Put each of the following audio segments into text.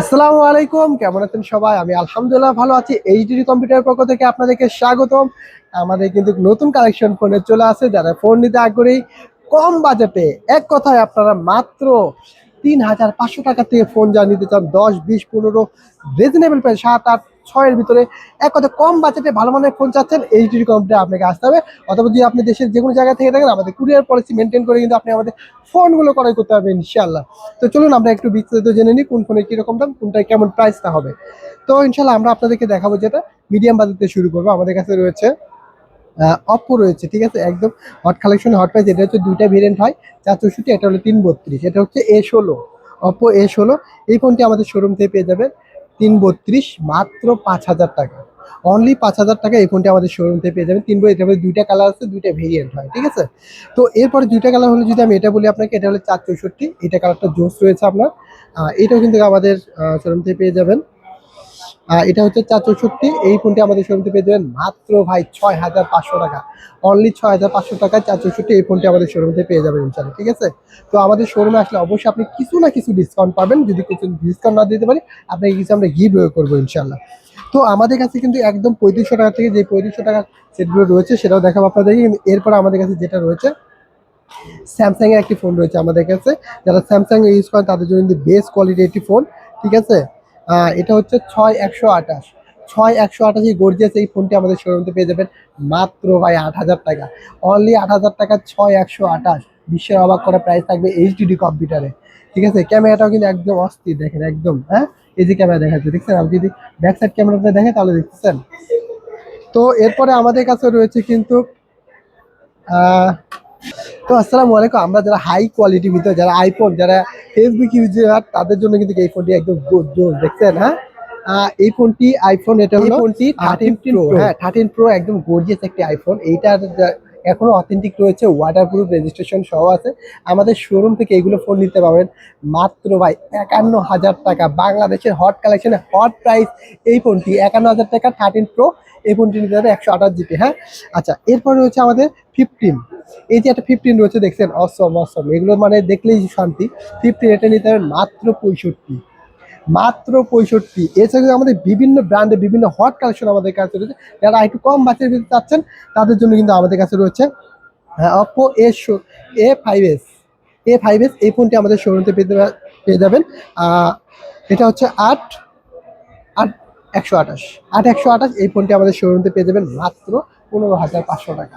আসসালামু আলাইকুম, কেমন আছেন সবাই? আমি আলহামদুলিল্লাহ ভালো আছি। এইচডি কম্পিউটার পক্ষ থেকে আপনাদেরকে স্বাগতম। আমাদের কিন্তু নতুন কালেকশন ফোনে চলে আসে। যারা ফোন নিতে আগ্রহী, কম বাজেটে, এক কথায় আপনারা মাত্র তিন হাজার পাঁচশো টাকা থেকে ফোন যা নিতে চান দশ, বিশ, পনেরো রিজনেবল প্রাইস সাত, আট, ছয়ের ভিতরে। এক কথা, কম বাজেটে ভালো মানের ফোন চাচ্ছেন এইচডি কোম্পানি আপনাকে আসতে হবে। অথবা যদি আপনি দেশের যে কোনো জায়গা থেকে থাকেন আমাদের কুরিয়ার পলিসি মেনটেন করে কিন্তু আপনি আমাদের ফোনগুলো ক্রয় করতে হবে ইনশাল্লাহ তো চলুন, আমরা একটু বিস্তারিত জেনে নিই, কোন ফোনে কীরকম দাম, কোনটায় কেমন প্রাইসটা হবে। তো ইনশাল্লাহ আমরা আপনাদেরকে দেখাবো যেটা মিডিয়াম বাজেটে শুরু করব। আমাদের কাছে রয়েছে অপো রয়েছে, ঠিক আছে? একদম হট কালেকশন হট প্রাইস এটা হচ্ছে দুইটা ভেরিয়েন্ট হয়, চার চৌষট্টি, এটা হলো তিন বত্রিশ, এটা হচ্ছে এ ষোলো অপো এ ষোলো, এই ফোনটি আমাদের শোরুম থেকে পেয়ে যাবেন তিন বত্রিশ, মাত্র পাঁচ হাজার টাকা। অনলি পাঁচ হাজার টাকা এই ফোনটি আমাদের শোরুম থেকে পেয়ে যাবেন। তিন বই এটা দুইটা কালার আছে, দুইটা ভেরিয়েন্ট হয়, ঠিক আছে? তো এরপরে দুইটা কালার হলে যদি আমি এটা বলি আপনাকে, এটা হলো চার চৌষট্টি, এটা কালারটা জোস রয়েছে আপনার। এটাও কিন্তু আমাদের শোরুম থেকে পেয়ে যাবেন। এটা হচ্ছে চার চৌষট্টি। এই ফোনটি আমাদের শোরুম থেকে পেয়ে যাবেন মাত্র ভাই ছয় হাজার পাঁচশো টাকা। অনলি ছয় হাজার পাঁচশো টাকায় চার চৌষট্টি এই ফোনটি আমাদের শোরুম থেকে পেয়ে যাবেন ইনশাল্লাহ ঠিক আছে? তো আমাদের শোরুমে আসলে অবশ্যই আপনি কিছু না কিছু ডিসকাউন্ট পাবেন। যদি কিছু ডিসকাউন্ট না দিতে পারি, আপনাকে কিছু আমরা গিভ করব ইনশাল্লাহ তো আমাদের কাছে কিন্তু একদম পঁয়ত্রিশশো টাকা থেকে যে পঁয়ত্রিশশো টাকা সেটগুলো রয়েছে, সেটাও দেখাবো আপনাদেরকে। কিন্তু এরপর আমাদের কাছে যেটা রয়েছে স্যামসাং এর একটি ফোন রয়েছে আমাদের কাছে। যারা স্যামসাং ইউজ করেন, তাদের জন্য কিন্তু বেস্ট কোয়ালিটি একটি ফোন ঠিক আছে? এটা হচ্ছে ছয় একশো আঠাশ। ছয় একশো আঠাশি গর্জিয়াস এই ফোনটি আমাদের শোরুমতে পেয়ে যাবেন। মাত্র ভাই আট হাজার টাকা। অনলি আট হাজার টাকা ছয় একশো আঠাশ। বিশ্বের অবাক করা প্রাইস থাকবে এইচডিডি কম্পিউটারে ঠিক আছে? ক্যামেরাটাও কিন্তু একদম অস্থির, দেখেন একদম হ্যাঁ? এই যে ক্যামেরা দেখাচ্ছে, দেখছেন? আপনি যদি ব্যাক সাইড ক্যামেরাটা দেখেন তাহলে দেখতেছেন। তো এরপরে আমাদের কাছে রয়েছে কিন্তু তো আসসালামু আলাইকুম আমরা যারা হাই কোয়ালিটির ভিতরে যারা আইফোন যারা ফেসবুক ইউজার তাদের জন্য কিন্তু এই ফোনটি একদম জোর দেখছেন হ্যাঁ? এই ফোনটি আইফোন এটা হলো ফোনটি থার্টিন প্রো হ্যাঁ থার্টিন প্রো একদম গর্জিয়াস একটি আইফোন এইটার যা- এখনও অথেন্টিক রয়েছে ওয়াটার প্রুফ রেজিস্ট্রেশন সহ আছে। আমাদের শোরুম থেকে এইগুলো ফোন নিতে পারবেন মাত্র ভাই একান্ন হাজার টাকা। বাংলাদেশের হট কালেকশনে হট প্রাইস এই ফোনটি একান্ন হাজার টাকা থার্টিন প্রো এই ফোনটি নিতে হবে একশো আঠাশ জিবি হ্যাঁ? আচ্ছা এরপরে রয়েছে আমাদের ফিফটিন এই যে একটা ফিফটিন রয়েছে, দেখছেন? অসম অসম এগুলো মানে দেখলেই শান্তি। ফিফটিন এটা নিতে হবে মাত্র পঁয়ষট্টি। মাত্র পঁয়ষট্টি। এছাড়া আমাদের বিভিন্ন ব্র্যান্ডে বিভিন্ন হট কালেকশন আমাদের কাছে রয়েছে। যারা একটু কম বাচ্চার ভিতরে চাচ্ছেন, তাদের জন্য কিন্তু আমাদের কাছে রয়েছে হ্যাঁ Oppo A A five S A five S এই ফোনটি আমাদের শোরুমতে পেতে পেয়ে যাবেন। এটা হচ্ছে আট আট একশো আঠাশ। আট একশো আঠাশ, এই ফোনটি আমাদের শোরুমতে পেয়ে যাবেন মাত্র পনেরো হাজার পাঁচশো টাকা।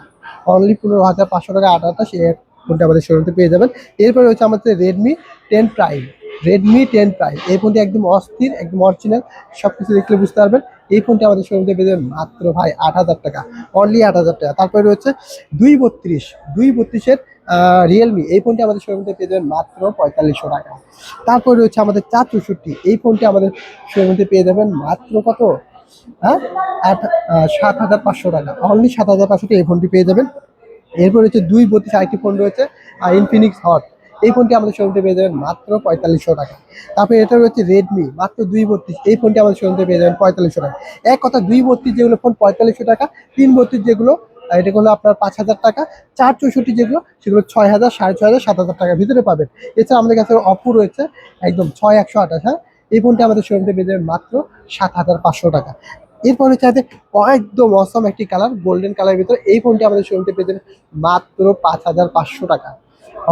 অনলি পনেরো হাজার পাঁচশো টাকা আট আঠাশ এই ফোনটি আমাদের শোরুমতে পেয়ে যাবেন। এরপরে হচ্ছে আমাদের Redmi ten prime Redmi ten prime এই ফোনটি একদম অস্থির, একদম অরিজিনাল সব কিছু দেখলে বুঝতে পারবেন। এই ফোনটি আমাদের শোরুমতে পেয়ে যাবেন মাত্র ভাই আট হাজার টাকা। অনলি আট হাজার টাকা। তারপরে রয়েছে দুই বত্রিশ। দুই বত্রিশের রিয়েলমি এই ফোনটি আমাদের শোরুমতে পেয়ে যাবেন মাত্র পঁয়তাল্লিশশো টাকা। তারপরে রয়েছে আমাদের চার চৌষট্টি। এই ফোনটি আমাদের শোরুমতে পেয়ে যাবেন মাত্র কত? হ্যাঁ? সাত হাজার পাঁচশো টাকা। অনলি সাত হাজার পাঁচশো এই ফোনটি পেয়ে যাবেন। এরপর রয়েছে দুই বত্রিশ আরেকটি ফোন রয়েছে ইনফিনিক্স হট এই ফোনটি আমাদের শোরুমতে পেয়ে যাবেন মাত্র পঁয়তাল্লিশশো টাকা। তারপরে এটা রয়েছে রেডমি মাত্র দুই বত্রিশ। এই ফোনটি আমাদের শোরুমতে পেয়ে যাবেন পঁয়তাল্লিশশো টাকা। এক কথা, দুই বত্রিশ যেগুলো ফোন পঁয়তাল্লিশশো টাকা, তিন বত্রিশ যেগুলো এটা হলো আপনার পাঁচ হাজার টাকা, চার চৌষট্টি যেগুলো, সেগুলো ছয় হাজার, সাড়ে ছয় হাজার, সাত হাজার টাকার ভিতরে পাবেন। এছাড়া আমাদের কাছে অপু রয়েছে, একদম ছয় একশো আঠাশ হ্যাঁ? এই ফোনটি আমাদের শোরুমতে পেয়ে যাবে মাত্র সাত হাজার পাঁচশো টাকা। এরপর হচ্ছে আছে একদম অসম একটি কালার গোল্ডেন কালারের ভিতরে এই ফোনটি আমাদের শোরুমতে পেয়ে মাত্র পাঁচ হাজার পাঁচশো টাকা।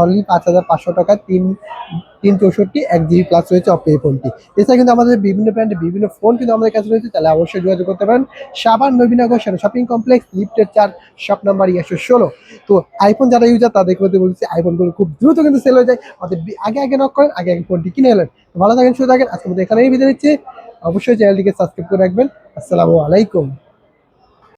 অনলি পাঁচ হাজার পাঁচশো টাকা তিন তিন চৌষট্টি, এক জিবি প্লাস রয়েছে অপে এই ফোনটি এছাড়া কিন্তু আমাদের বিভিন্ন ব্র্যান্ডের বিভিন্ন ফোন কিন্তু আমাদের কাছে রয়েছে, তাহলে অবশ্যই যোগাযোগ করতে পারেন। সাবান নবীনগর সেনা শপিং কমপ্লেক্স লিফটের চার শপ নাম্বার একশো ষোলো। তো আইফোন যারা ইউজার তাদেরকে বলতে বলছি আইফোনগুলো খুব দ্রুত কিন্তু সেল হয়ে যায়। আমাদের আগে আগে নক করেন, আগে আগে ফোনটি কিনে এলেন ভালো থাকেন, সুস্থ থাকেন। আজকে মধ্যে এখানেই বিদায় নিচ্ছি। অবশ্যই চ্যানেলটিকে সাবস্ক্রাইব করে রাখবেন। আসসালামু আলাইকুম।